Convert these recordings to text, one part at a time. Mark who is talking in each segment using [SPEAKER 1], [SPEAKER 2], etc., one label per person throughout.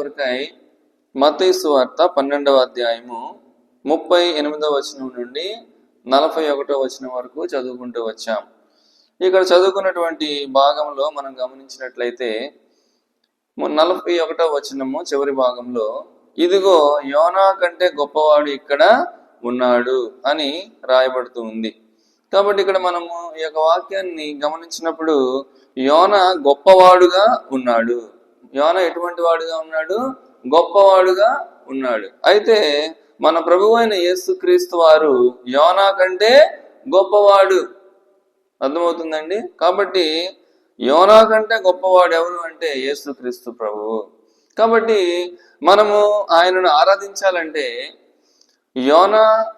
[SPEAKER 1] కొరకై మతీసు వార్త పన్నెండవ అధ్యాయము ముప్పై ఎనిమిదవ వచనం నుండి నలభై ఒకటో వచనం వరకు చదువుకుంటూ వచ్చాం. ఇక్కడ చదువుకున్నటువంటి భాగంలో మనం గమనించినట్లయితే నలభై ఒకటో వచనము చివరి భాగంలో ఇదిగో యోనా కంటే గొప్పవాడు ఇక్కడ ఉన్నాడు అని రాయబడుతూ ఉంది. కాబట్టి ఇక్కడ మనము ఈ యొక్క వాక్యాన్ని గమనించినప్పుడు యోన గొప్పవాడుగా ఉన్నాడు యోన ఎటువంటి వాడుగా ఉన్నాడు? గొప్పవాడుగా ఉన్నాడు. అయితే మన ప్రభు అయిన యేసుక్రీస్తు వారు యోనా కంటే గొప్పవాడు. అర్థమవుతుందండి? కాబట్టి యోనా కంటే గొప్పవాడు ఎవరు అంటే యేసుక్రీస్తు ప్రభువు. కాబట్టి మనము ఆయనను ఆరాధించాలంటే యోనా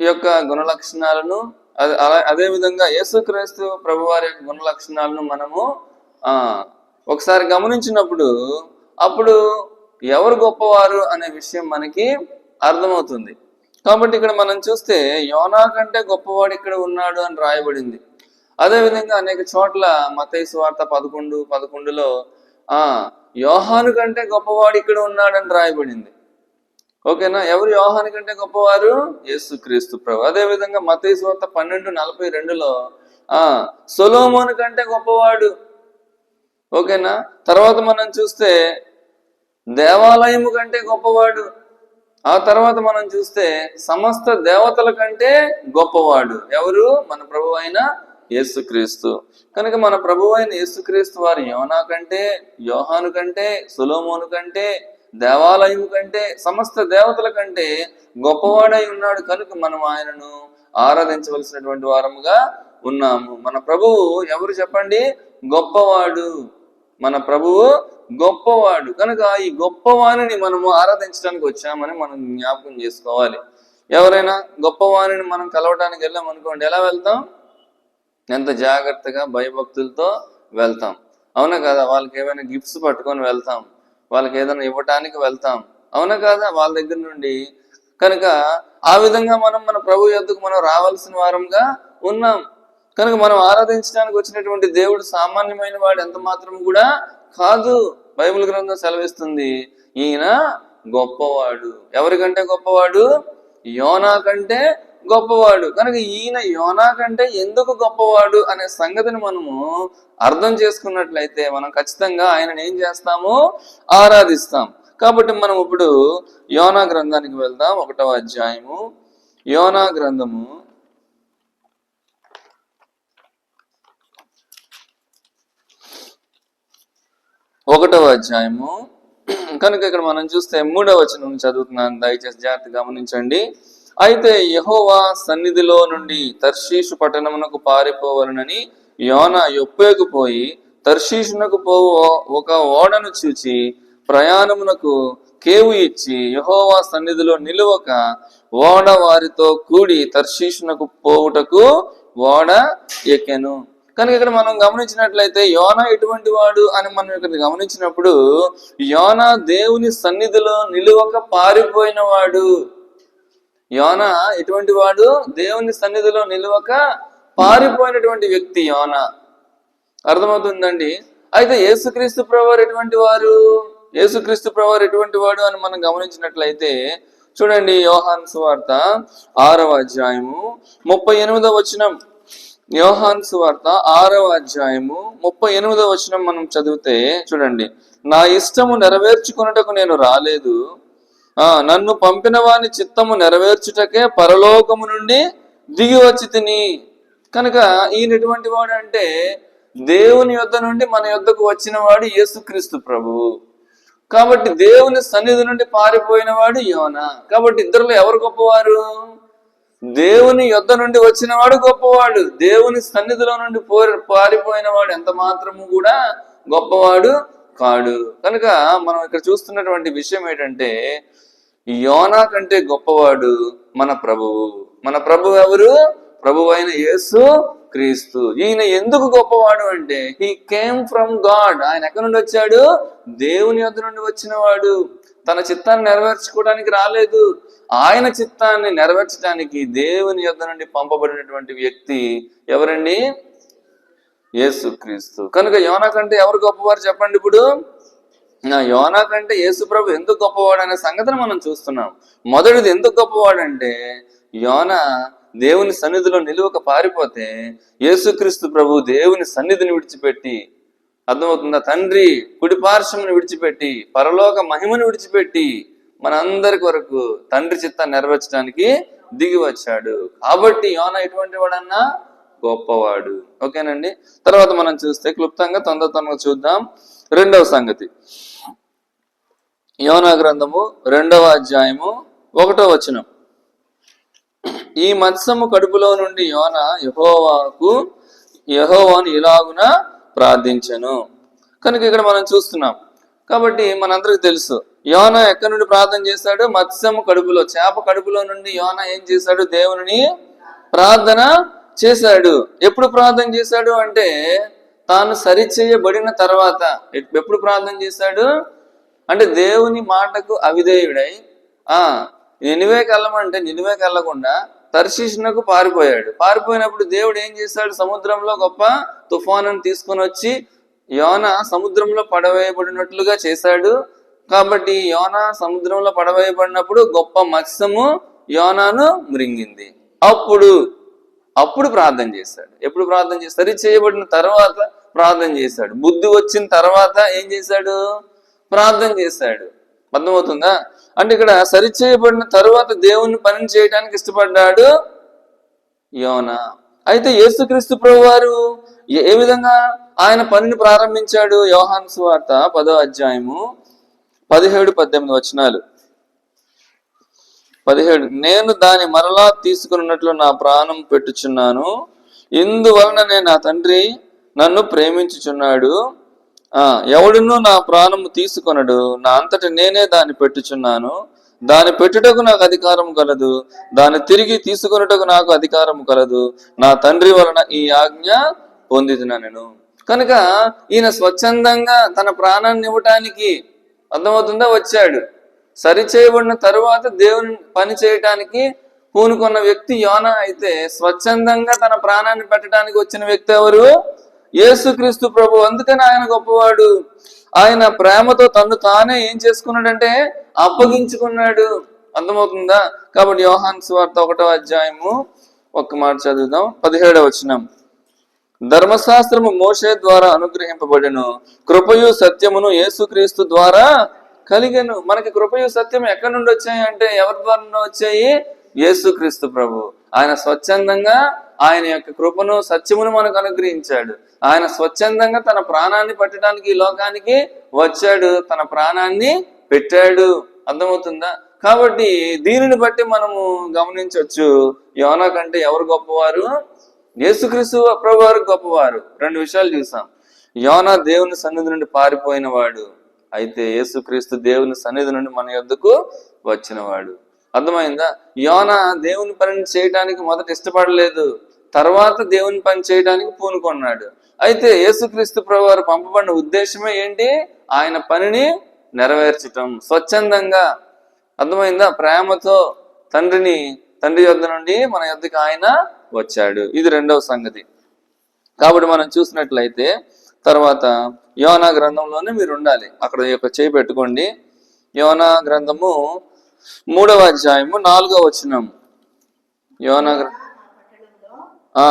[SPEAKER 1] యొక్క గుణ లక్షణాలను అదే అలా- అదే విధంగా యేసుక్రీస్తు ప్రభు వారి యొక్క గుణ లక్షణాలను మనము ఆ ఒకసారి గమనించినప్పుడు అప్పుడు ఎవరు గొప్పవారు అనే విషయం మనకి అర్థమవుతుంది. కాబట్టి ఇక్కడ మనం చూస్తే యోనా కంటే గొప్పవాడు ఇక్కడ ఉన్నాడు అని రాయబడింది. అదే విధంగా అనేక చోట్ల మతైసు వార్త పదకొండు పదకొండులో ఆ యోహాను కంటే గొప్పవాడు ఇక్కడ ఉన్నాడని రాయబడింది. ఓకేనా? ఎవరు యోహాని కంటే గొప్పవారు? యేసు క్రీస్తు ప్రభు. అదే విధంగా వార్త పన్నెండు నలభై రెండులో ఆ సొలోమోను కంటే గొప్పవాడు ఓకేనా? తర్వాత మనం చూస్తే దేవాలయము కంటే గొప్పవాడు. ఆ తర్వాత మనం చూస్తే సమస్త దేవతల కంటే గొప్పవాడు. ఎవరు? మన ప్రభు అయిన యేసుక్రీస్తు. కనుక మన ప్రభు అయిన యేసుక్రీస్తు వారు యోనా కంటే యోహాను కంటే సులోమోను కంటే దేవాలయం కంటే సమస్త దేవతల కంటే గొప్పవాడై ఉన్నాడు. కనుక మనం ఆయనను ఆరాధించవలసినటువంటి వారముగా ఉన్నాము. మన ప్రభువు ఎవరు చెప్పండి? గొప్పవాడు. మన ప్రభువు గొప్పవాడు. కనుక ఈ గొప్పవాణిని మనము ఆరాధించడానికి వచ్చామని మనం జ్ఞాపకం చేసుకోవాలి. ఎవరైనా గొప్పవాణిని మనం కలవటానికి వెళ్ళాం అనుకోండి ఎలా వెళ్తాం? ఎంత జాగ్రత్తగా భయభక్తులతో వెళ్తాం. అవునా కదా? వాళ్ళకి ఏమైనా గిఫ్ట్స్ పట్టుకొని వెళ్తాం. వాళ్ళకి ఏదైనా ఇవ్వటానికి వెళ్తాం. అవునా కదా? వాళ్ళ దగ్గర నుండి. కనుక ఆ విధంగా మనం మన ప్రభు యొద్దకు మనం రావాల్సిన వారంగా ఉన్నాం. కనుక మనం ఆరాధించడానికి వచ్చినటువంటి దేవుడు సామాన్యమైన వాడు ఎంత మాత్రం కూడా కాదు. బైబిల్ గ్రంథం సెలవిస్తుంది. ఈయన గొప్పవాడు. ఎవరికంటే గొప్పవాడు? యోనా కంటే గొప్పవాడు. కనుక ఈయన యోనా కంటే ఎందుకు గొప్పవాడు అనే సంగతిని మనము అర్థం చేసుకున్నట్లయితే మనం ఖచ్చితంగా ఆయనను ఏం చేస్తాము? ఆరాధిస్తాం. కాబట్టి మనం ఇప్పుడు యోనా గ్రంథానికి వెళ్దాం. ఒకటవ అధ్యాయము. యోనా గ్రంథము ఒకటవ అధ్యాయము. కనుక ఇక్కడ మనం చూస్తే మూడవ వచనం చదువుతున్నాను. దయచేసి జాగ్రత్త గమనించండి. అయితే యహోవా సన్నిధిలో నుండి తర్షీషు పట్టణమునకు పారిపోవాలనని యోన ఎప్పేకుపోయి తర్శీషునకు తర్షీషునకు పోవు ఒక ఓడను చూచి ప్రయాణమునకు కేవు ఇచ్చి యహోవా సన్నిధిలో నిలువక ఓడ వారితో కూడి తర్షీషునకు పోవుటకు ఓడ ఎక్కెను. కనుక ఇక్కడ మనం గమనించినట్లయితే యోన ఎటువంటి వాడు అని మనం ఇక్కడ గమనించినప్పుడు యోన దేవుని సన్నిధిలో నిలువక పారిపోయిన వాడు. యోన ఎటువంటి వాడు? దేవుని సన్నిధిలో నిలువక పారిపోయినటువంటి వ్యక్తి యోన. అర్థమవుతుందండి? అయితే యేసుక్రీస్తు ప్రభువారు ఎటువంటి వారు? యేసుక్రీస్తు ప్రభువారు ఎటువంటి వాడు అని మనం గమనించినట్లయితే చూడండి యోహాన్ సువార్త ఆరవ అధ్యాయము ముప్పై ఎనిమిదవ వచనం. యోహాన్ సువార్త ఆరవ అధ్యాయము ముప్పై ఎనిమిదవ వచనం మనం చదివితే చూడండి. నా ఇష్టము నెరవేర్చుకున్నటకు నేను రాలేదు. ఆ నన్ను పంపిన వాని చిత్తము నెరవేర్చుటకే పరలోకము నుండి దిగి వచ్చి తిని. కనుక ఈయనటువంటి వాడు అంటే దేవుని యొద్ద నుండి మన యొద్దకు వచ్చిన వాడు యేసుక్రీస్తు ప్రభు. కాబట్టి దేవుని సన్నిధి నుండి పారిపోయిన వాడు యోన. కాబట్టి ఇద్దరులో ఎవరు గొప్పవారు? దేవుని యుద్ధ నుండి వచ్చిన వాడు గొప్పవాడు. దేవుని సన్నిధిలో నుండి పోరి పారిపోయిన వాడు ఎంత మాత్రము కూడా గొప్పవాడు కాడు. కనుక మనం ఇక్కడ చూస్తున్నటువంటి విషయం ఏంటంటే యోనా కంటే గొప్పవాడు మన ప్రభువు. మన ప్రభు ఎవరు? ప్రభు అయిన యేసు క్రీస్తు. ఈయన ఎందుకు గొప్పవాడు అంటే హీ కేమ్ ఫ్రమ్ గాడ్ ఆయన ఎక్కడి నుండి వచ్చాడు? దేవుని యొద్ నుండి వచ్చిన వాడు తన చిత్తాన్ని నెరవేర్చుకోవడానికి రాలేదు. ఆయన చిత్తాన్ని నెరవేర్చడానికి దేవుని యొద్ద నుండి పంపబడినటువంటి వ్యక్తి ఎవరండి? యేసు క్రీస్తు. కనుక యోనా కంటే ఎవరు గొప్పవారు చెప్పండి ఇప్పుడు? నా యోనా కంటే యేసుప్రభు ఎందుకు గొప్పవాడు అనే సంగతిని మనం చూస్తున్నాం. మొదటిది ఎందుకు గొప్పవాడంటే యోన దేవుని సన్నిధిలో నిలువక పారిపోతే యేసుక్రీస్తు ప్రభు దేవుని సన్నిధిని విడిచిపెట్టి అర్థమవుతుందా? తండ్రి కుడిపార్శ్వమును విడిచిపెట్టి పరలోక మహిమను విడిచిపెట్టి మనందరి కొరకు తండ్రి చిత్తాన్ని నెరవేర్చడానికి దిగి వచ్చాడు. కాబట్టి యోన ఎటువంటి వాడన్నా? గొప్పవాడు. ఓకేనండి? తర్వాత మనం చూస్తే క్లుప్తంగా తొందర తొందరగా చూద్దాం. రెండవ సంగతి. యోనా గ్రంథము రెండవ అధ్యాయము ఒకటో వచనం. ఈ మత్స్యము కడుపులో నుండి యోన యహోవాకు యహోవాను ఇలాగున ప్రార్థించను. కనుక ఇక్కడ మనం చూస్తున్నాం. కాబట్టి మనందరికి తెలుసు యోన ఎక్కడి నుండి ప్రార్థన చేశాడు మత్స్యము కడుపులో చేప కడుపులో నుండి యోన ఏం చేశాడు దేవుని ప్రార్థన చేశాడు. ఎప్పుడు ప్రార్థన చేశాడు అంటే తాను సరిచేయబడిన తర్వాత. ఎప్పుడు ప్రార్థన చేశాడు అంటే దేవుని మాటకు అవిధేయుడై ఆ నినివేకి వెళ్ళమంటే నినివేకి వెళ్ళకుండా తర్శీషునకు పారిపోయాడు. పారిపోయినప్పుడు దేవుడు ఏం చేశాడు సముద్రంలో గొప్ప తుఫాను తీసుకొని వచ్చి యోన సముద్రంలో పడవేయబడినట్లుగా చేశాడు. కాబట్టి యోన సముద్రంలో పడవేయబడినప్పుడు గొప్ప మత్స్యము యోనాను మృంగింది. అప్పుడు అప్పుడు ప్రార్థన చేశాడు. ఎప్పుడు ప్రార్థన చేశాడు? సరి చేయబడిన తర్వాత ప్రార్థన చేశాడు. బుద్ధి వచ్చిన తర్వాత ఏం చేశాడు? ప్రార్థన చేశాడు. అర్థమవుతుందా? అంటే ఇక్కడ సరిచేయబడిన తర్వాత దేవుని పని చేయడానికి ఇష్టపడ్డాడు యోన. అయితే యేసుక్రీస్తు ప్రభు వారు ఏ- విధంగా ఆయన పనిని ప్రారంభించాడు? యోహాన్ సువార్త పదో అధ్యాయము పదిహేడు పద్దెనిమిది వచనాలు. పదిహేడు నేను దాని మరలా తీసుకున్నట్లు నా ప్రాణం పెట్టుచున్నాను. ఇందువలననే నా తండ్రి నన్ను ప్రేమించుచున్నాడు. ఎవడును నా ప్రాణము తీసుకొనడు. నా అంతటి నేనే దాన్ని పెట్టుచున్నాను. దాని పెట్టుటకు నాకు అధికారం కలదు. దాన్ని తిరిగి తీసుకొనుటకు నాకు అధికారం కలదు. నా తండ్రి వలన ఈ ఆజ్ఞ పొందితున్నా నేను. కనుక ఈయన స్వచ్ఛందంగా తన ప్రాణాన్ని ఇవ్వటానికి అర్థమవుతుందా? వచ్చాడు. సరిచేయబడిన తరువాత దేవుని పని చేయటానికి పూనుకున్న వ్యక్తి యోన అయితే స్వచ్ఛందంగా తన ప్రాణాన్ని పెట్టడానికి వచ్చిన వ్యక్తి ఎవరు? యేసుక్రీస్తు ప్రభు అందుకని ఆయన గొప్పవాడు. ఆయన ప్రేమతో తను తానే ఏం చేసుకున్నాడంటే అప్పగించుకున్నాడు. అర్థమవుతుందా? కాబట్టి యోహాన్ సువార్త ఒకటో అధ్యాయము ఒక్క మాట చదువుదాం. పదిహేడవ వచనం. ధర్మశాస్త్రము మోషే ద్వారా అనుగ్రహింపబడెను. కృపయు సత్యమును యేసుక్రీస్తు ద్వారా కలిగను. మనకి కృపయు సత్యం ఎక్కడి నుండి వచ్చాయి అంటే ఎవరి ద్వారా వచ్చాయి? యేసుక్రీస్తు ప్రభు. ఆయన స్వచ్ఛందంగా ఆయన యొక్క కృపను సత్యమును మనకు అనుగ్రహించాడు. ఆయన స్వచ్ఛందంగా తన ప్రాణాన్ని పట్టడానికి ఈ లోకానికి వచ్చాడు. తన ప్రాణాన్ని పెట్టాడు. అర్థమవుతుందా? కాబట్టి దీనిని బట్టి మనము గమనించవచ్చు. యోనా కంటే ఎవరు గొప్పవారు? యేసుక్రీస్తు ప్రభువారు గొప్పవారు. రెండు విషయాలు చూసాం. యోనా దేవుని సన్నిధి నుండి పారిపోయినవాడు. అయితే యేసుక్రీస్తు దేవుని సన్నిధి నుండి మన యొద్దకు వచ్చినవాడు. అర్థమైందా? యోన దేవుని పని చేయడానికి మొదట ఇష్టపడలేదు. తర్వాత దేవుని పని చేయడానికి పూనుకున్నాడు అయితే యేసుక్రీస్తు ప్రభు వారు పంపబడిన ఉద్దేశమే ఏంటి? ఆయన పనిని నెరవేర్చటం. స్వచ్ఛందంగా. అర్థమైందా? ప్రేమతో తండ్రిని తండ్రి యొద్ద నుండి మన యొద్దకు ఆయన వచ్చాడు. ఇది రెండవ సంగతి. కాబట్టి మనం చూసినట్లయితే తర్వాత యోనా గ్రంథంలోనే మీరు ఉండాలి. అక్కడ యొక్క చేయి పెట్టుకోండి. యోనా గ్రంథము మూడవ అధ్యాయము నాలుగవ వచనం యోనా యోన ఆ.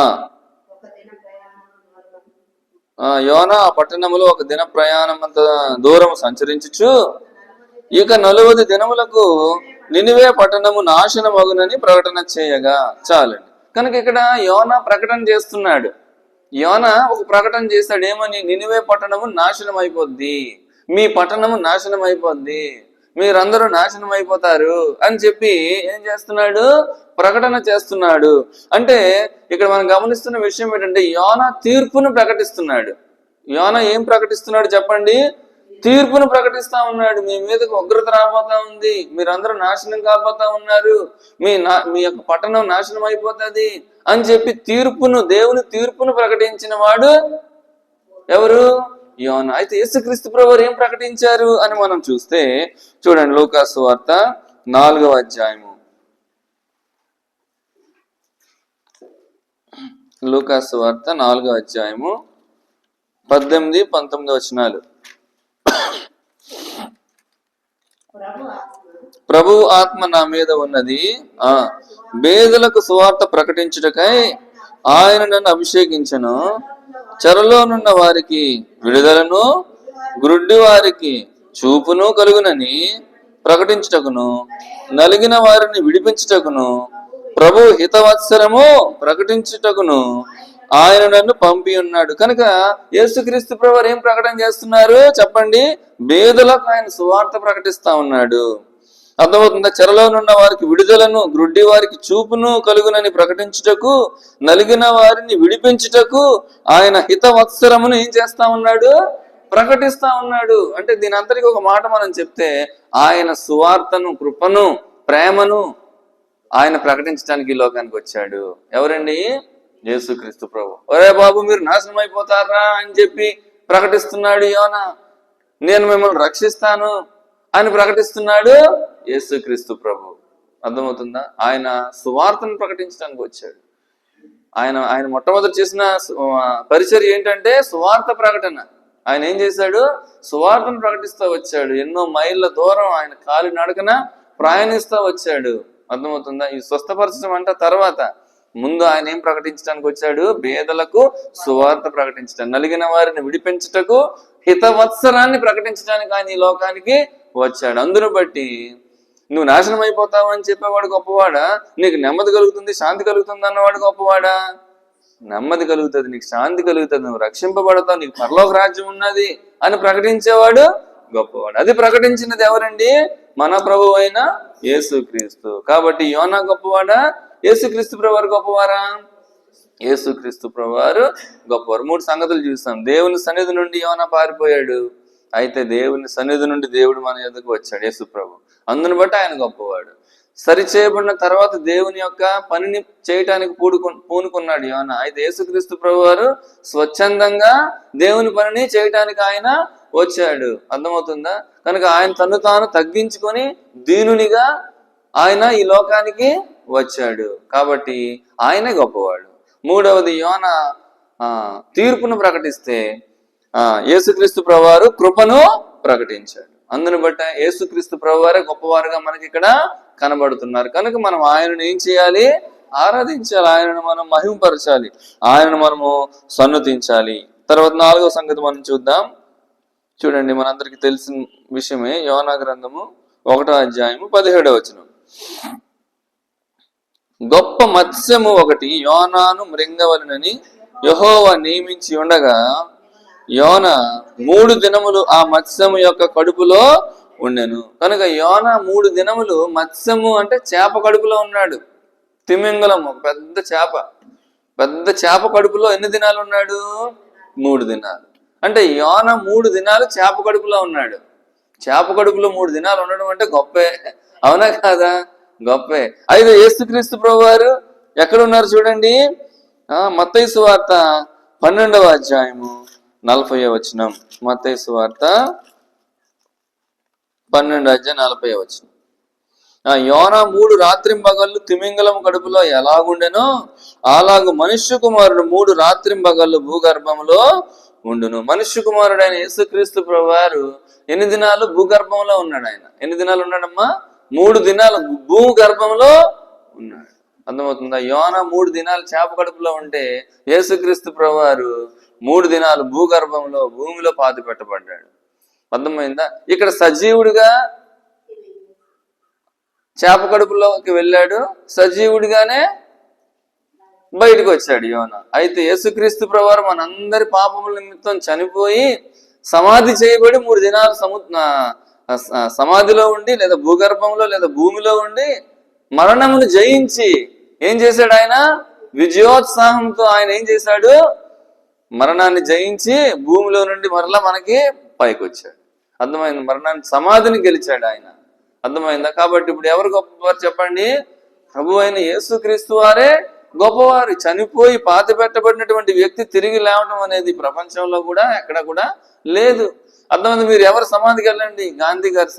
[SPEAKER 1] ఆ పట్టణములో ఒక దిన ప్రయాణం అంత దూరం సంచరించుచు ఇక నలువది దినములకు నినివే పట్టణము నాశనమగునని ప్రకటన చేయగా చాలండి. కనుక ఇక్కడ యోన ప్రకటన చేస్తున్నాడు. యోన ఒక ప్రకటన చేస్తాడు ఏమని? నినివే పట్టణము నాశనం అయిపోద్ది మీ పట్టణము నాశనం అయిపోద్ది మీరందరూ నాశనం అయిపోతారు అని చెప్పి ఏం చేస్తున్నాడు? ప్రకటన చేస్తున్నాడు. అంటే ఇక్కడ మనం గమనిస్తున్న విషయం ఏంటంటే యోన తీర్పును ప్రకటిస్తున్నాడు. యోన ఏం ప్రకటిస్తున్నాడు చెప్పండి? తీర్పును ప్రకటిస్తా ఉన్నాడు. మీ మీదకి ఉగ్రత రాబోతా ఉంది. మీరందరూ నాశనం కాబోతా ఉన్నారు. మీ నా మీ యొక్క పట్టణం నాశనం అయిపోతుంది అని చెప్పి తీర్పును దేవుని తీర్పును ప్రకటించిన వాడు ఎవరు? యోన అయితే యేసుక్రీస్తు ప్రభు ఏం ప్రకటించారు అని మనం చూస్తే చూడండి లోకాసు వార్త నాలుగవ అధ్యాయము. లూకాసు వార్త నాలుగవ అధ్యాయము పద్దెనిమిది పంతొమ్మిది వచనాలు. ప్రభు ఆత్మ నా మీద ఉన్నది. ఆ బేదలకు సువార్త ప్రకటించుటకై ఆయన నన్ను అభిషేకించను. చెరలోనున్న వారికి విడుదలను గ్రుడ్డి వారికి చూపును కలుగునని ప్రకటించుటకును నలిగిన వారిని విడిపించుటకును ప్రభు హితవత్సరము ప్రకటించుటకును ఆయన నన్ను పంపి ఉన్నాడు. కనుక యేసుక్రీస్తు ప్రభు ఏం ప్రకటన చేస్తున్నారు? చెప్పండి. బేదలకు ఆయన సువార్త ప్రకటిస్తా ఉన్నాడు. అర్థమవుతుందా? చెరలోనున్న వారికి విడుదలను గ్రుడ్డి వారికి చూపును కలుగునని ప్రకటించుటకు నలిగిన వారిని విడిపించుటకు ఆయన హితవత్సరమును ఏం చేస్తా ఉన్నాడు? ప్రకటిస్తా ఉన్నాడు. అంటే దీని అంతటికి ఒక మాట మనం చెప్తే ఆయన సువార్తను కృపను ప్రేమను ఆయన ప్రకటించడానికి ఈ లోకానికి వచ్చాడు. ఎవరండి? యేసుక్రీస్తు ప్రభు. ఒరే బాబు మీరు నాశనం అయిపోతారా అని చెప్పి ప్రకటిస్తున్నాడు యోనా. నేను మిమ్మల్ని రక్షిస్తాను. ఆయన ప్రకటిస్తున్నాడు యేసుక్రీస్తు ప్రభు. అర్థమవుతుందా? ఆయన సువార్తను ప్రకటించడానికి వచ్చాడు. ఆయన ఆయన మొట్టమొదటి చేసిన సు- పరిచర్య ఏంటంటే సువార్త ప్రకటన. ఆయన ఏం చేశాడు? సువార్తను ప్రకటిస్తూ వచ్చాడు. ఎన్నో మైళ్ళ దూరం ఆయన కాలి నడకన ప్రయాణిస్తూ వచ్చాడు. అర్థమవుతుందా? ఈ స్వస్థపరచడం అంటే తర్వాత. ముందు ఆయన ఏం ప్రకటించడానికి వచ్చాడు? పేదలకు సువార్త ప్రకటించడం నలిగిన వారిని విడిపించుటకు హితవత్సరాన్ని ప్రకటించడానికి ఆయన ఈ లోకానికి వచ్చాడు. అందును బట్టి నువ్వు నాశనం అయిపోతావు అని చెప్పేవాడు గొప్పవాడా? నీకు నెమ్మది కలుగుతుంది శాంతి కలుగుతుంది అన్నవాడు గొప్పవాడా? నెమ్మది కలుగుతుంది నీకు శాంతి కలుగుతుంది నువ్వు రక్షింపబడతావు నీకు పరలోక రాజ్యం ఉన్నది అని ప్రకటించేవాడు గొప్పవాడు. అది ప్రకటించినది ఎవరండి? మన ప్రభు అయిన యేసుక్రీస్తు. కాబట్టి యోనా గొప్పవాడా? యేసుక్రీస్తు ప్రభువారు గొప్పవారా? యేసుక్రీస్తు ప్రభువారు గొప్పవారు. మూడు సంగతులు చూస్తాం. దేవుని సన్నిధి నుండి యోనా పారిపోయాడు. అయితే దేవుని సన్నిధి నుండి దేవుడు మన ఎదుకు వచ్చాడు యేసు ప్రభు. అందుని బట్టి ఆయన గొప్పవాడు. సరి చేయబడిన తర్వాత దేవుని యొక్క పనిని చేయటానికి పూడుకు పూనుకున్నాడు యోన. అయితే యేసుక్రీస్తు ప్రభు వారు స్వచ్ఛందంగా దేవుని పనిని చేయటానికి ఆయన వచ్చాడు. అర్థమవుతుందా? కనుక ఆయన తను తాను తగ్గించుకొని దీనునిగా ఆయన ఈ లోకానికి వచ్చాడు. కాబట్టి ఆయనే గొప్పవాడు. మూడవది యోన ఆ, తీర్పును ప్రకటిస్తే యేసుక్రీస్తు ప్రభువారు కృపను ప్రకటించాడు. అందుని బట్టి యేసుక్రీస్తు ప్రభువారే గొప్పవారుగా మనకి ఇక్కడ కనబడుతున్నారు. కనుక మనం ఆయనను ఏం చేయాలి? ఆరాధించాలి. ఆయనను మనం మహింపరచాలి ఆయనను మనము సన్నుతించాలి. తర్వాత నాలుగో సంగతి మనం చూద్దాం. చూడండి మనందరికి తెలిసిన విషయమే యోనా గ్రంథము ఒకటో అధ్యాయము పదిహేడవ వచనం. గొప్ప మత్స్యము ఒకటి యోనాను మృంగవలనని యహోవ నియమించి ఉండగా యోన మూడు దినములు ఆ మత్స్యము యొక్క కడుపులో ఉండెను. కనుక యోన మూడు దినములు మత్స్యము అంటే చేప కడుపులో ఉన్నాడు. తిమింగలం ఒక పెద్ద చేప. పెద్ద చేప కడుపులో ఎన్ని దినాలు ఉన్నాడు? మూడు దినాలు. అంటే యోన మూడు దినాలు చేప కడుపులో ఉన్నాడు. చేప కడుపులో మూడు దినాలు ఉండడం అంటే గొప్పే. అవునా కాదా? గొప్పే. అయితే యేసుక్రీస్తు ప్రభువారు ఎక్కడున్నారు ఎక్కడ ఉన్నారు చూడండి మత్తైసు వార్త పన్నెండవ అధ్యాయము. నలభై వచనం. మతేసు వార్త పన్నెండు అధ్యాయం నలభై వచనం. ఆ యోన మూడు రాత్రింబగళ్ళు తిమింగలం కడుపులో ఎలాగుండెనో అలాగు మనుష్య కుమారుడు మూడు రాత్రింబగళ్ళు భూగర్భంలో ఉండును. మనుష్య కుమారుడు ఆయన యేసుక్రీస్తు ప్రభువారు ఎన్ని దినాలు భూగర్భంలో ఉన్నాడు ఆయన? ఎన్ని దినాలు ఉన్నాడమ్మా? మూడు దినాలు భూగర్భంలో ఉన్నాడు. అర్థమవుతుందా? యోన మూడు దినాలు చేప కడుపులో ఉంటే యేసుక్రీస్తు ప్రభువారు మూడు దినాలు భూగర్భంలో భూమిలో పాతి పెట్టబడ్డాడు. అర్థమైందా? ఇక్కడ సజీవుడిగా చేప కడుపులోకి వెళ్ళాడు సజీవుడిగానే బయటకు వచ్చాడు యోన. అయితే యేసుక్రీస్తు ప్రవారు మనందరి పాపముల నిమిత్తం చనిపోయి సమాధి చేయబడి మూడు దినాలు సము సమాధిలో ఉండి లేదా భూగర్భంలో లేదా భూమిలో ఉండి మరణమును జయించి ఏం చేశాడు ఆయన? విజయోత్సాహంతో ఆయన ఏం చేశాడు? మరణాన్ని జయించి భూమిలో నుండి మరలా మనకి పైకి వచ్చాడు అర్థమైంది? మరణాన్ని సమాధిని గెలిచాడు ఆయన. అర్థమైందా? కాబట్టి ఇప్పుడు ఎవరు గొప్పవారు చెప్పండి? ప్రభు అయిన యేసుక్రీస్తు వారే గొప్పవారు. చనిపోయి పాతి పెట్టబడినటువంటి వ్యక్తి తిరిగి లేవడం అనేది ప్రపంచంలో కూడా ఎక్కడ కూడా లేదు. అర్థమైంది మీరు ఎవరు సమాధికి వెళ్ళండి గాంధీ గారి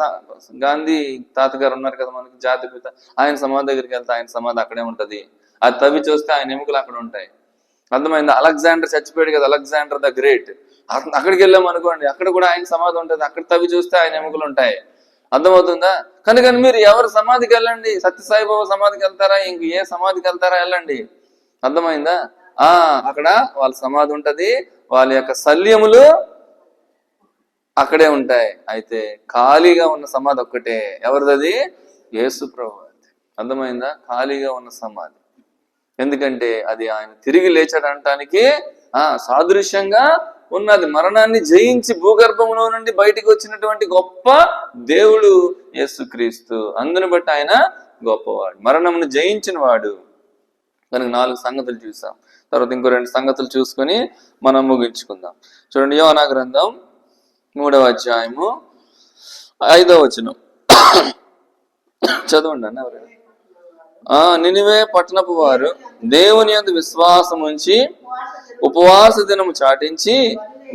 [SPEAKER 1] గాంధీ తాతగారు ఉన్నారు కదా మనకి జాతి పిత. ఆయన సమాధి దగ్గరికి వెళ్తే ఆయన సమాధి అక్కడే ఉంటది. అది తవ్వి చూస్తే ఆయన ఎముకలు అక్కడ ఉంటాయి. అర్థమైంది? అలెగ్జాండర్ చచ్చిపోయాడు కదా అలెగ్జాండర్ ద గ్రేట్. అక్కడికి వెళ్ళాం అనుకోండి అక్కడ కూడా ఆయన సమాధి ఉంటుంది. అక్కడ తవ్వి చూస్తే ఆయన ఎముకలు ఉంటాయి. అర్థమవుతుందా? కనుక మీరు ఎవరు సమాధికి వెళ్ళండి? సత్యసాయిబాబా సమాధికి వెళ్తారా? ఇంక ఏ సమాధికి వెళ్తారా? వెళ్ళండి. అర్థమైందా? ఆ అక్కడ వాళ్ళ సమాధి ఉంటది. వాళ్ళ యొక్క శల్యములు అక్కడే ఉంటాయి. అయితే ఖాళీగా ఉన్న సమాధి ఒక్కటే. ఎవరిదది? యేసు ప్రభు అర్థమైందా? ఖాళీగా ఉన్న సమాధి. ఎందుకంటే అది ఆయన తిరిగి లేచడానికి ఆ సాదృశ్యంగా ఉన్నది. మరణాన్ని జయించి భూగర్భంలో నుండి బయటికి వచ్చినటువంటి గొప్ప దేవుడు యేసుక్రీస్తు. అందుని బట్టి ఆయన గొప్పవాడు. మరణమును జయించిన వాడు. కనుక నాలుగు సంగతులు చూసాం. తర్వాత ఇంకో రెండు సంగతులు చూసుకొని మనం ముగించుకుందాం. చూడండి యోనా గ్రంథం మూడవ అధ్యాయము ఐదవ వచనం. చదవండి అన్న ఆ నినివే పట్టణపు వారు దేవుని అందు విశ్వాసం ఉంచి ఉపవాస దినము చాటించి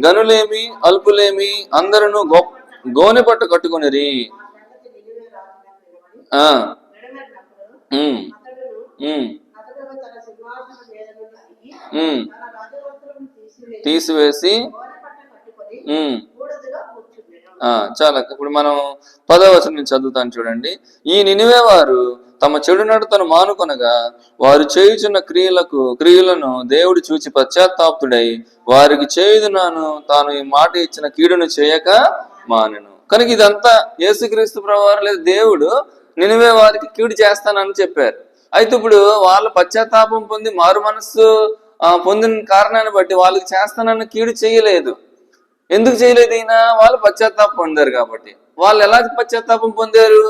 [SPEAKER 1] గనులేమి అల్పులేమి అందరూ గో గోనె పట్టు కట్టుకునిరి. ఆ ఉమ్,
[SPEAKER 2] తీసివేసి
[SPEAKER 1] చాలా. ఇప్పుడు మనం పదవచనం నుంచి చదువుతాను చూడండి. ఈ నినివే వారు తమ చెడు నడతను మానుకొనగా వారు చేయుచున్న క్రియలకు క్రియలను దేవుడు చూచి పశ్చాత్తాపుడై వారికి చేయుదునాను తాను ఈ మాట ఇచ్చిన కీడును చేయక మానెను. కనుక ఇదంతా యేసుక్రీస్తు ప్రభువారు లేదా దేవుడు నినివే వారికి కీడు చేస్తానని చెప్పారు. అయితే ఇప్పుడు వాళ్ళ పశ్చాత్తాపం పొంది మారు మనస్సు పొందిన కారణాన్ని బట్టి వాళ్ళకి చేస్తానన్న కీడు చేయలేదు. ఎందుకు చేయలేదు ఈయన? వాళ్ళు పశ్చాత్తాపం పొందారు కాబట్టి. వాళ్ళు ఎలా పశ్చాత్తాపం పొందారు?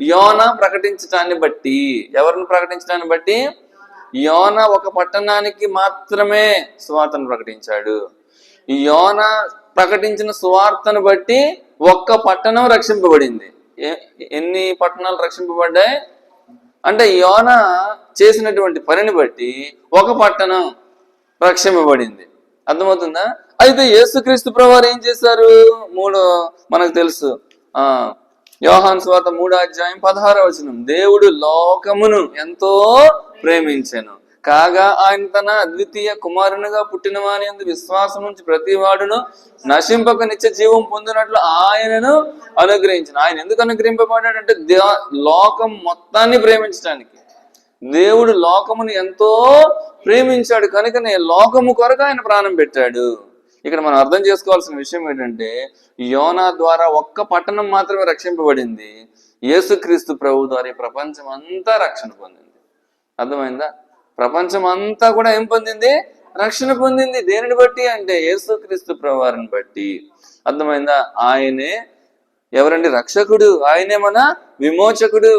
[SPEAKER 1] యోన ప్రకటించటాన్ని బట్టి. ఎవరిని ప్రకటించడాన్ని బట్టి? యోన ఒక పట్టణానికి మాత్రమే సువార్తను ప్రకటించాడు. యోన ప్రకటించిన సువార్తను బట్టి ఒక్క పట్టణం రక్షింపబడింది. ఎన్ని పట్టణాలు రక్షింపబడ్డాయి? అంటే యోన చేసినటువంటి పనిని బట్టి ఒక పట్టణం రక్షింపబడింది. అర్థమవుతుందా? అయితే యేసుక్రీస్తు ప్రభువారు ఏం చేశారు? మూడు మనకు తెలుసు. ఆ యోహాన్ స్వాత మూడో అధ్యాయం పదహార వచనం. దేవుడు లోకమును ఎంతో ప్రేమించాను. కాగా ఆయన తన అద్వితీయ కుమారునిగా పుట్టిన వాని యందు విశ్వాసం నుంచి ప్రతి వాడును నశింపక నిత్య జీవం పొందినట్లు ఆయనను అనుగ్రహించిన. ఆయన ఎందుకు అనుగ్రహింపబడ్డాడంటే దే- లోకం మొత్తాన్ని ప్రేమించడానికి. దేవుడు లోకమును ఎంతో ప్రేమించాడు. కనుకనే లోకము కొరకు ఆయన ప్రాణం పెట్టాడు. ఇక్కడ మనం అర్థం చేసుకోవాల్సిన విషయం ఏంటంటే యోనా ద్వారా ఒక్క పట్టణం మాత్రమే రక్షింపబడింది. యేసుక్రీస్తు ప్రభు ద్వారా ఈ ప్రపంచం అంతా రక్షణ పొందింది. అర్థమైందా? ప్రపంచం అంతా కూడా ఏం పొందింది? రక్షణ పొందింది. దేనిని బట్టి అంటే యేసుక్రీస్తు ప్రభువారిని బట్టి. అర్థమైందా? ఆయనే ఎవరండి? రక్షకుడు. ఆయనే మన విమోచకుడు.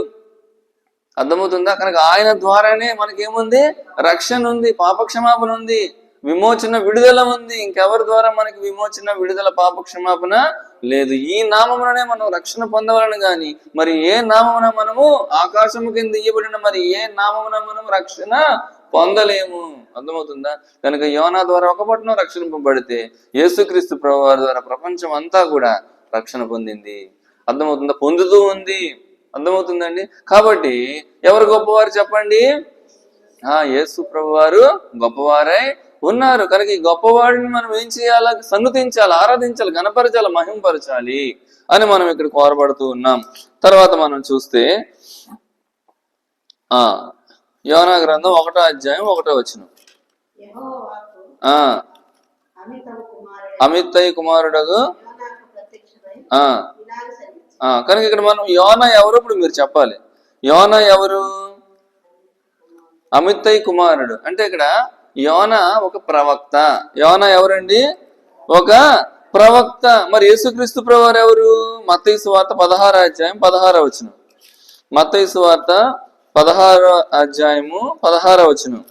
[SPEAKER 1] అర్థమవుతుందా? కనుక ఆయన ద్వారానే మనకేముంది? రక్షణ ఉంది. పాపక్షమాపణ ఉంది. విమోచన విడుదల ఉంది. ఇంకెవరి ద్వారా మనకి విమోచన విడుదల పాప క్షమాపణ లేదు? ఈ నామముననే మనం రక్షణ పొందవలను గాని మరి ఏ నామమున మనము ఆకాశము కింద ఇయ్యబడిన మరి ఏ నామమున మనం రక్షణ పొందలేము? అర్థమవుతుందా? కనుక యోనా ద్వారా ఒక పట్టణం రక్షింపబడితే యేసుక్రీస్తు ప్రభువారి ద్వారా ప్రపంచం అంతా కూడా రక్షణ పొందింది. అర్థమవుతుందా? పొందుతూ ఉంది. అర్థమవుతుందండి? కాబట్టి ఎవరు గొప్పవారు చెప్పండి? ఆ యేసు ప్రభువారు గొప్పవారై ఉన్నారు. కనుక ఈ గొప్పవాడిని మనం ఏం చేయాలి? సన్నుతించాలి ఆరాధించాలి? గణపరచాలి మహింపరచాలి అని మనం ఇక్కడ కోరబడుతూ ఉన్నాం. తర్వాత మనం చూస్తే ఆ యోనా గ్రంథం ఒకటో అధ్యాయం ఒకటో వచ్చిన
[SPEAKER 2] యెహోవాకు
[SPEAKER 1] ఆ
[SPEAKER 2] కుమారుడు
[SPEAKER 1] కుమారుడగు ఆ కనుక ఇక్కడ మనం యోన ఎవరు? ఇప్పుడు మీరు చెప్పాలి. యోన ఎవరు? అమిత్తయ్య కుమారుడు. అంటే ఇక్కడ యోన ఒక ప్రవక్త. యోన ఎవరండి? ఒక ప్రవక్త. మరి యేసుక్రీస్తు ప్రవారు ఎవరు? మత్తయి సువార్త పదహార అధ్యాయం పదహార వచనం. మత్తయి సువార్త పదహార అధ్యాయము పదహార వచనం.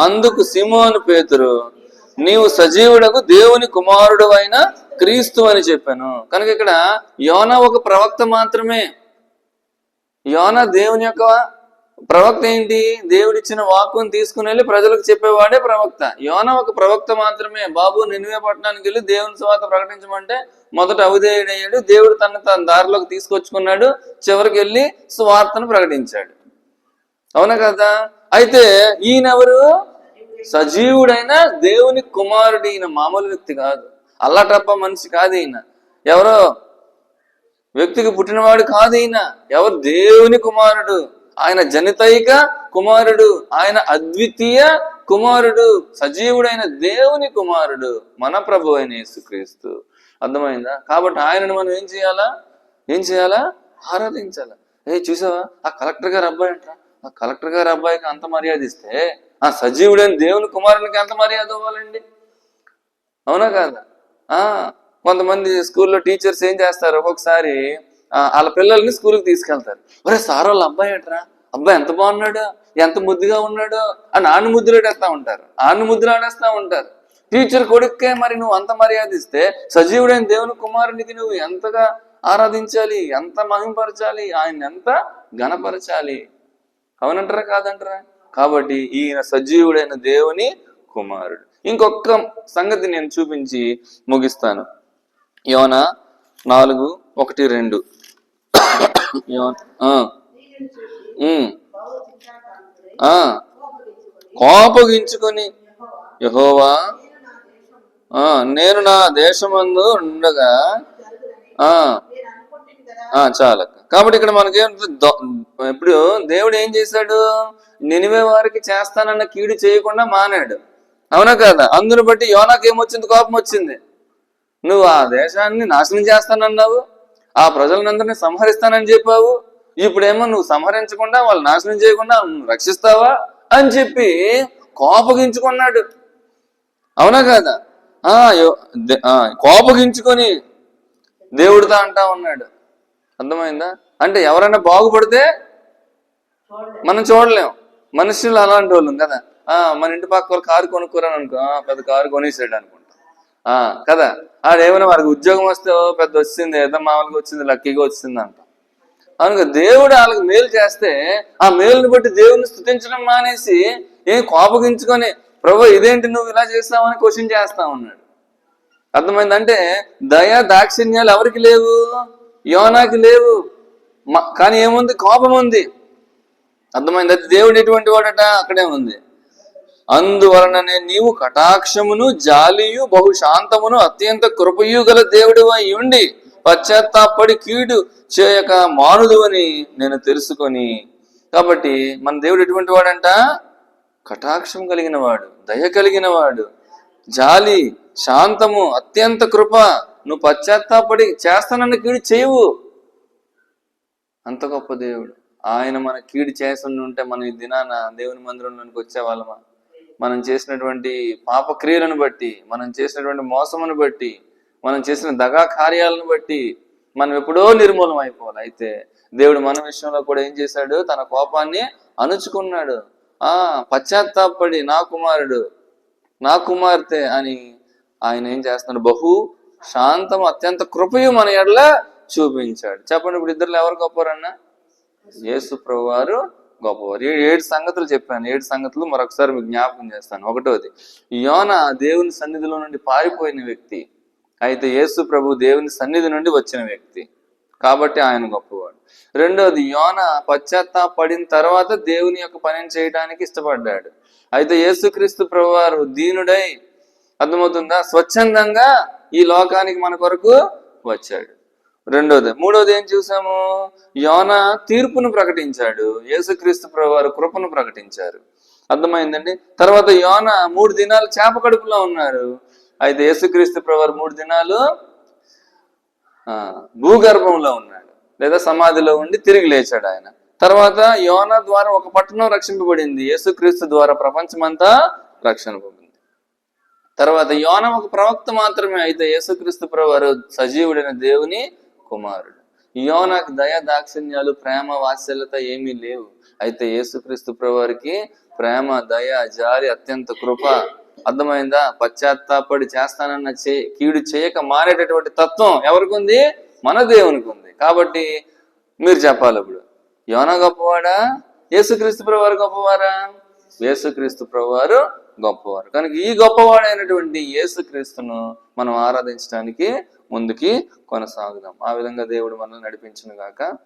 [SPEAKER 1] అందుకు సిమోను పేతురు నీవు సజీవుడకు దేవుని కుమారుడు అయిన క్రీస్తు అని చెప్పాను. కనుక ఇక్కడ యోన ఒక ప్రవక్త మాత్రమే. యోన దేవుని యొక్క ప్రవక్త ఏంటి? దేవుడిచ్చిన వాక్కుని తీసుకుని వెళ్ళి ప్రజలకు చెప్పేవాడే ప్రవక్త. యోన ఒక ప్రవక్త మాత్రమే. బాబు నిన్వే పట్టణానికి వెళ్ళి దేవుని స్వాత ప్రకటించమంటే మొదట అవిధేయుడయ్యాడు. దేవుడు తన తన దారిలోకి తీసుకొచ్చుకున్నాడు. చివరికి వెళ్ళి స్వార్థను ప్రకటించాడు. అవునా కదా? అయితే ఈయనెవరు? సజీవుడైన దేవుని కుమారుడు ఈయన మామూలు వ్యక్తి కాదు. అల్లటప్ప మనిషి కాదు ఈయన. ఎవరో? వ్యక్తికి పుట్టినవాడు కాదు ఈయన. ఎవరు? దేవుని కుమారుడు. ఆయన జనితైక కుమారుడు ఆయన అద్వితీయ కుమారుడు సజీవుడైన దేవుని కుమారుడు మన ప్రభు అయిన యేసుక్రీస్తు. అర్థమైందా? కాబట్టి ఆయనను మనం ఏం చేయాలా? ఏం చేయాలా? ఆరాధించాలా. ఏ చూసావా? ఆ కలెక్టర్ గారు అబ్బాయి అంటారా ఆ కలెక్టర్ గారు అబ్బాయికి అంత మర్యాద ఇస్తే ఆ సజీవుడైన దేవుని కుమారునికి ఎంత మర్యాద ఇవ్వాలండి అవునా కాదా? ఆ కొంతమంది స్కూల్లో టీచర్స్ ఏం చేస్తారు? ఒక్కొక్కసారి వాళ్ళ పిల్లల్ని స్కూల్కి తీసుకెళ్తారు. ఒరే సార్ వాళ్ళ అబ్బాయి ఏంట్రా? అబ్బాయి ఎంత బాగున్నాడు? ఎంత ముద్దుగా ఉన్నాడు? అని ఆను ముద్దులాడేస్తా ఉంటారు. ఆను ముద్దులాడేస్తా ఉంటారు. టీచర్ కొడుక్కే మరి నువ్వు అంత మర్యాద ఇస్తే సజీవుడైన దేవుని కుమారునికి నువ్వు ఎంతగా ఆరాధించాలి? ఎంత మహింపరచాలి? ఆయన ఎంత ఘనపరచాలి? అవునంటారా కాదంటారా? కాబట్టి ఈయన సజీవుడైన దేవుని కుమారుడు. ఇంకొక సంగతి నేను చూపించి ముగిస్తాను. యోన నాలుగు ఒకటి రెండు.
[SPEAKER 2] కోపగించుకొని యహోవా నేను నా దేశం
[SPEAKER 1] దేశమందు ఉండగా ఆ. ఆ చాలక్క కాబట్టి ఇక్కడ మనకి ఇప్పుడు దేవుడు ఏం చేశాడు? నినివే వారికి చేస్తానన్న కీడు చేయకుండా మానాడు. అవునా కదా? అందును బట్టి యోనాకి ఏమొచ్చింది కోపం వచ్చింది నువ్వు ఆ దేశాన్ని నాశనం చేస్తానన్నావు. ఆ ప్రజలందరినీ సంహరిస్తానని చెప్పావు. ఇప్పుడేమో నువ్వు సంహరించకుండా వాళ్ళు నాశనం చేయకుండా రక్షిస్తావా అని చెప్పి కోపగించుకున్నాడు. అవునా కాదా? ఆ కోపగించుకొని దేవుడితో అంటా ఉన్నాడు. అర్థమైందా? అంటే ఎవరైనా బాగుపడితే మనం చూడలేం. మనుషులు అలాంటి వాళ్ళం కదా. ఆ మన ఇంటి పక్క వాళ్ళు కారు కొనుక్కోరని అనుకో పెద్ద కారు కొనేసాడు అనుకో ఆ కదా. ఆడేమైనా వారికి ఉద్యోగం వస్తే పెద్ద వచ్చింది ఏదో మామూలుగా వచ్చింది లక్కీగా వచ్చింది అంట. అనుక దేవుడు వాళ్ళకి మేలు చేస్తే ఆ మేలుని బట్టి దేవుని స్థుతించడం మానేసి ఏం కోపగించుకొని ప్రభు ఇదేంటి నువ్వు ఇలా చేస్తావని క్వశ్చన్ చేస్తా ఉన్నాడు. అర్థమైందంటే దయ దాక్షిణ్యాలు ఎవరికి లేవు? యోనాకి లేవు. మ- కానీ ఏముంది? కోపం ఉంది. అర్థమైంది? అది దేవుడు ఎటువంటి వాడట? అక్కడే ఉంది. అందువలననే నీవు కటాక్షమును జాలియు బహుశాంతమును అత్యంత కృపయు గల దేవుడు అయి ఉండి పశ్చాత్తాపడి కీడు చేయక మానుదు అని నేను తెలుసుకొని కాబట్టి మన దేవుడు ఎటువంటి వాడంట? కటాక్షం కలిగిన వాడు దయ కలిగిన వాడు జాలి శాంతము అత్యంత కృప నువ్వు పశ్చాత్తాపడి చేస్తానన్న కీడు చేయవు. అంత గొప్ప దేవుడు. ఆయన మన కీడు చేస్తుండి మనం ఈ దినాన దేవుని మందిరంలోనికి వచ్చే వాళ్ళమా? మనం చేసినటువంటి పాప క్రియలను బట్టి మనం చేసినటువంటి మోసమును బట్టి మనం చేసిన దగా కార్యాలను బట్టి మనం ఎప్పుడో నిర్మూలం అయిపోవాలి. అయితే దేవుడు మన విషయంలో కూడా ఏం చేశాడు? తన కోపాన్ని అణుచుకున్నాడు. ఆ పశ్చాత్తాపడి నా కుమారుడు నా కుమార్తె అని ఆయన ఏం చేస్తున్నాడు? బహు శాంతం అత్యంత కృపయు మన ఎడల చూపించాడు. చెప్పండి ఇప్పుడు ఇద్దరు ఎవరు గొప్పవారన్నా? యేసు ప్రభు వారు గొప్పవారు ఏడు సంగతులు చెప్పాను. ఏడు సంగతులు మరొకసారి మీకు జ్ఞాపకం చేస్తాను. ఒకటోది యోన దేవుని సన్నిధిలో నుండి పారిపోయిన వ్యక్తి అయితే యేసు ప్రభు దేవుని సన్నిధి నుండి వచ్చిన వ్యక్తి. కాబట్టి ఆయన గొప్పవాడు. రెండోది యోన పశ్చాత్తాపడిన తర్వాత దేవుని యొక్క పనిని చేయడానికి ఇష్టపడ్డాడు. అయితే యేసుక్రీస్తు ప్రభు వారు దీనుడై అర్థమవుతుందా? స్వచ్ఛందంగా ఈ లోకానికి మన కొరకు వచ్చాడు. రెండోది మూడోది ఏం చూసాము? యోన తీర్పును ప్రకటించాడు. యేసుక్రీస్తు ప్రభు వారు కృపను ప్రకటించారు. అర్థమైందండి? తర్వాత యోన మూడు దినాలు చేప కడుపులో ఉన్నారు. అయితే యేసుక్రీస్తు ప్రభువారు మూడు దినాలు ఆ, భూగర్భంలో ఉన్నాడు. లేదా సమాధిలో ఉండి తిరిగి లేచాడు ఆయన. తర్వాత యోన ద్వారా ఒక పట్టణం రక్షింపబడింది. యేసుక్రీస్తు ద్వారా ప్రపంచమంతా రక్షణ పొందింది. తర్వాత యోన ఒక ప్రవక్త మాత్రమే. అయితే యేసుక్రీస్తు ప్రభువారు సజీవుడైన దేవుని కుమారుడు. యోనకు దయ దాక్షిణ్యాలు ప్రేమ వాత్సల్యత ఏమీ లేవు. అయితే యేసుక్రీస్తు ప్రభువారికి ప్రేమ దయ జాలి అత్యంత కృప అర్థమైందా? పశ్చాత్తాపడి చేస్తానన్న చే కీడు చేయక మారేటటువంటి తత్వం ఎవరికి ఉంది మన దేవునికి ఉంది కాబట్టి మీరు చెప్పాలి ఇప్పుడు. యోన గొప్పవాడా? యేసుక్రీస్తు ప్రభువారు గొప్పవారా? యేసుక్రీస్తు ప్రభువారు గొప్పవారు. కనుక ఈ గొప్పవాడైనటువంటి యేసుక్రీస్తును మనం ఆరాధించడానికి ముందుకి కొనసాగుదాం. ఆ విధంగా దేవుడు మనల్ని నడిపించిన గాక.